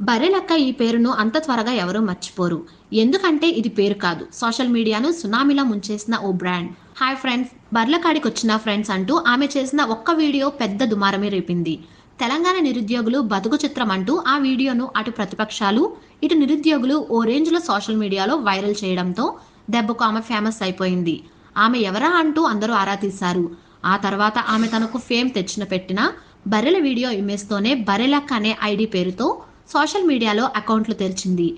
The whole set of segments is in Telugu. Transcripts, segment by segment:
బర్రెలక్క ఈ పేరును అంత త్వరగా ఎవరూ మర్చిపోరు. ఎందుకంటే ఇది పేరు కాదు. సోషల్ మీడియాను సునామీలా ముంచేసిన ఓ బ్రాండ్. హాయ్ ఫ్రెండ్స్ బర్లకాడికి వచ్చిన ఫ్రెండ్స్ అంటూ ఆమె చేసిన ఒక్క వీడియో పెద్ద దుమారమే రేపింది. తెలంగాణ నిరుద్యోగులు బతుకు చిత్రం అంటూ ఆ వీడియోను అటు ప్రతిపక్షాలు ఇటు నిరుద్యోగులు ఓ రేంజ్లో సోషల్ మీడియాలో వైరల్ చేయడంతో దెబ్బకు ఆమె ఫేమస్ అయిపోయింది. ఆమె ఎవరా అంటూ అందరూ ఆరా తీశారు. ఆ తర్వాత ఆమె తనకు ఫేమ్ తెచ్చిన పెట్టిన బర్రెల వీడియో ఇమేజ్తోనే బర్రెలక్క అనే ఐడి పేరుతో సోషల్ మీడియాలో అకౌంట్లు తెరిచింది.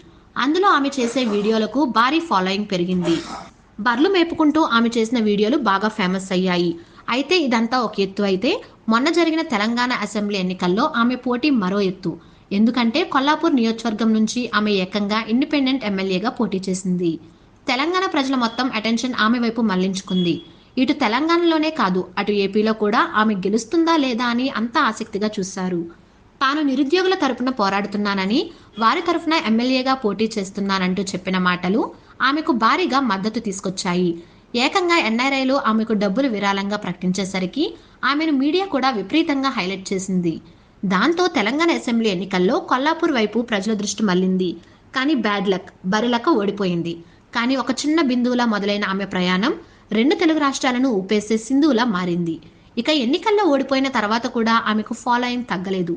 అందులో ఆమె చేసే వీడియోలకు భారీ ఫాలోయింగ్ పెరిగింది. బర్లు మేపుకుంటూ ఆమె చేసిన వీడియోలు బాగా ఫేమస్ అయ్యాయి. అయితే ఇదంతా ఒక ఎత్తు అయితే మొన్న జరిగిన తెలంగాణ అసెంబ్లీ ఎన్నికల్లో ఆమె పోటీ మరో ఎత్తు. ఎందుకంటే కొల్లాపూర్ నియోజకవర్గం నుంచి ఆమె ఏకంగా ఇండిపెండెంట్ ఎమ్మెల్యేగా పోటీ చేసింది. తెలంగాణ ప్రజల మొత్తం అటెన్షన్ ఆమె వైపు మళ్ళించుకుంది. ఇటు తెలంగాణలోనే కాదు అటు ఏపీలో కూడా ఆమె గెలుస్తుందా లేదా అని అంతా ఆసక్తిగా చూశారు. తాను నిరుద్యోగుల తరపున పోరాడుతున్నానని వారి తరఫున ఎమ్మెల్యేగా పోటీ చేస్తున్నానంటూ చెప్పిన మాటలు ఆమెకు భారీగా మద్దతు తీసుకొచ్చాయి. ఏకంగా ఎన్ఆర్ఐలో ఆమెకు డబ్బులు విరాళంగా ప్రకటించేసరికి ఆమెను మీడియా కూడా విపరీతంగా హైలైట్ చేసింది. దాంతో తెలంగాణ అసెంబ్లీ ఎన్నికల్లో కొల్లాపూర్ వైపు ప్రజల దృష్టి మళ్ళింది. కానీ బ్యాడ్ లక్ బరిలక ఓడిపోయింది. కానీ ఒక చిన్న బిందువులా మొదలైన ఆమె ప్రయాణం రెండు తెలుగు రాష్ట్రాలను ఊపేసే సింధువులా మారింది. ఇక ఎన్నికల్లో ఓడిపోయిన తర్వాత కూడా ఆమెకు ఫాలోయింగ్ తగ్గలేదు.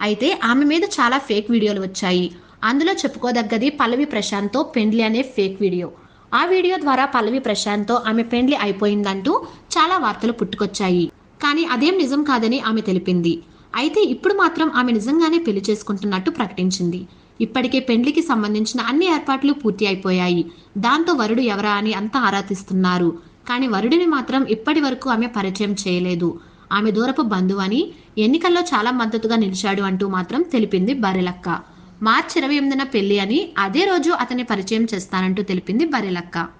అయితే ఆమె మీద చాలా ఫేక్ వీడియోలు వచ్చాయి. అందులో చెప్పుకోదగ్గది పల్లవి ప్రశాంత్తో పెండ్లి అనే ఫేక్ వీడియో. ఆ వీడియో ద్వారా పల్లవి ప్రశాంత్తో ఆమె పెండ్లి అయిపోయిందంటూ చాలా వార్తలు పుట్టుకొచ్చాయి. కానీ అదేం నిజం కాదని ఆమె తెలిపింది. అయితే ఇప్పుడు మాత్రం ఆమె నిజంగానే పెళ్ళి చేసుకుంటున్నట్టు ప్రకటించింది. ఇప్పటికే పెండ్లికి సంబంధించిన అన్ని ఏర్పాట్లు పూర్తి అయిపోయాయి. దాంతో వరుడు ఎవరా అని అంతా ఆరాధిస్తున్నారు కానీ వరుడిని మాత్రం ఇప్పటి వరకు ఆమె పరిచయం చేయలేదు. ఆమె దూరపు బంధువు అని ఎన్నికల్లో చాలా మద్దతుగా నిలిచాడు అంటూ మాత్రం తెలిపింది బరెలక్క. మార్చి ఇరవై ఎనిమిదిన పెళ్ళి అని అదే రోజు అతని పరిచయం చేస్తానంటూ తెలిపింది బరెలక్క.